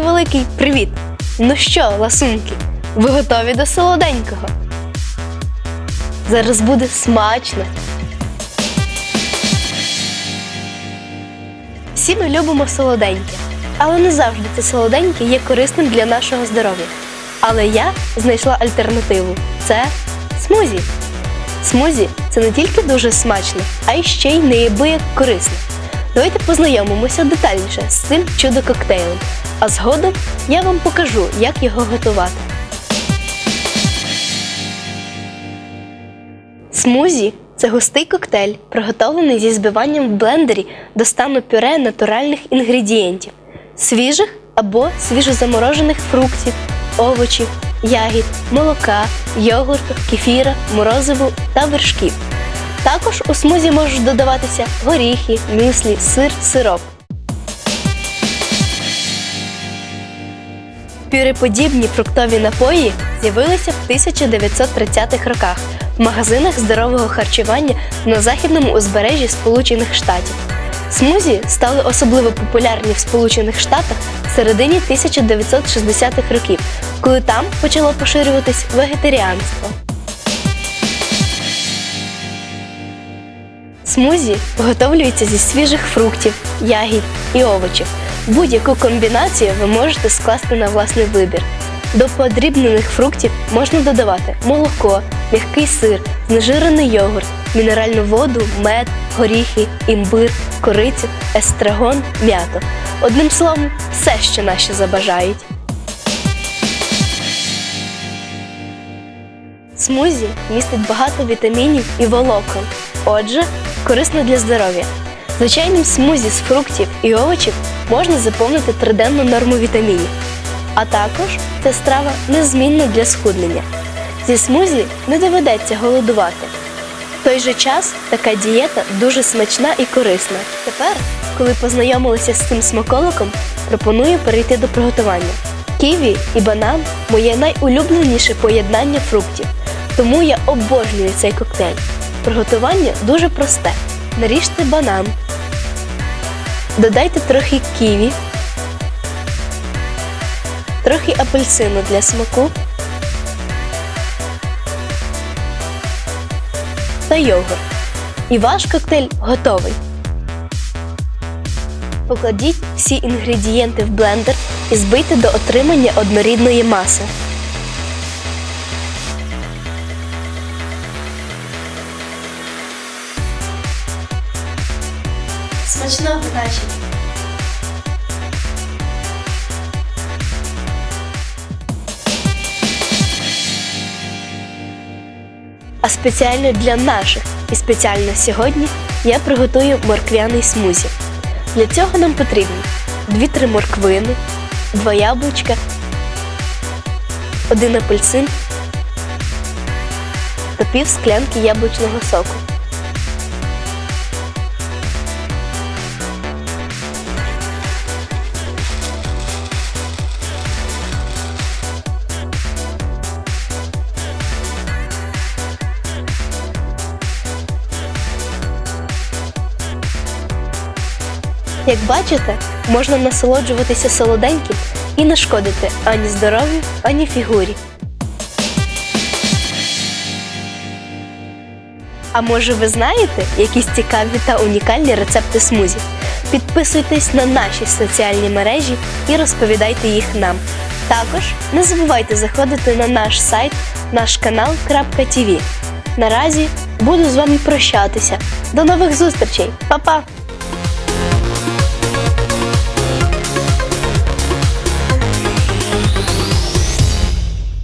великий привіт! Ну що, ласунки, ви готові до солоденького? Зараз буде смачно. Всі ми любимо солоденьке, але не завжди це солоденьке є корисним для нашого здоров'я. Але я знайшла альтернативу це смузі. Смузі це не тільки дуже смачно, а й ще й неабияк корисно. Давайте познайомимося детальніше з цим чудо-коктейлем, а згодом я вам покажу, як його готувати. Смузі це густий коктейль, приготовлений зі збиванням в блендері до стану пюре натуральних інгредієнтів, свіжих або свіжозаморожених фруктів, овочів, ягід, молока, йогурту, кефіра, морозиву та вершків. Також у смузі можуть додаватися горіхи, мюслі, сир, сироп. Пюреподібні фруктові напої з'явилися в 1930-х роках в магазинах здорового харчування на західному узбережжі Сполучених Штатів. Смузі стали особливо популярні в Сполучених Штатах в середині 1960-х років, коли там почало поширюватись вегетаріанство. Смузі виготовлюється зі свіжих фруктів, ягід і овочів. Будь-яку комбінацію ви можете скласти на власний вибір. До подрібнених фруктів можна додавати молоко, м'який сир, знежирений йогурт, мінеральну воду, мед, горіхи, імбир, корицю, естрагон, м'яту. Одним словом, все, що наші забажають. Смузі містить багато вітамінів і волокон. Отже, корисно для здоров'я. Звичайним смузі з фруктів і овочів можна заповнити триденну норму вітамінів. А також ця страва незмінна для схуднення. Зі смузі не доведеться голодувати. В той же час така дієта дуже смачна і корисна. Тепер, коли познайомилися з цим смаколиком, пропоную перейти до приготування. Ківі і банан моє найулюбленіше поєднання фруктів, тому я обожнюю цей коктейль. Приготування дуже просте. Наріжте банан, додайте трохи ківі, трохи апельсину для смаку та йогурт. І ваш коктейль готовий. Покладіть всі інгредієнти в блендер і збийте до отримання однорідної маси. Смачного подачі! А спеціально для наших і спеціально сьогодні я приготую морквяний смузі. Для цього нам потрібні 2-3 морквини, 2 яблучка, 1 апельсин та пів склянки яблучного соку. Як бачите, можна насолоджуватися солоденьким і не шкодити ані здоров'ю, ані фігурі. А може ви знаєте якісь цікаві та унікальні рецепти смузі? Підписуйтесь на наші соціальні мережі і розповідайте їх нам. Також не забувайте заходити на наш сайт нашканал.тв. Наразі буду з вами прощатися. До нових зустрічей, Па-па!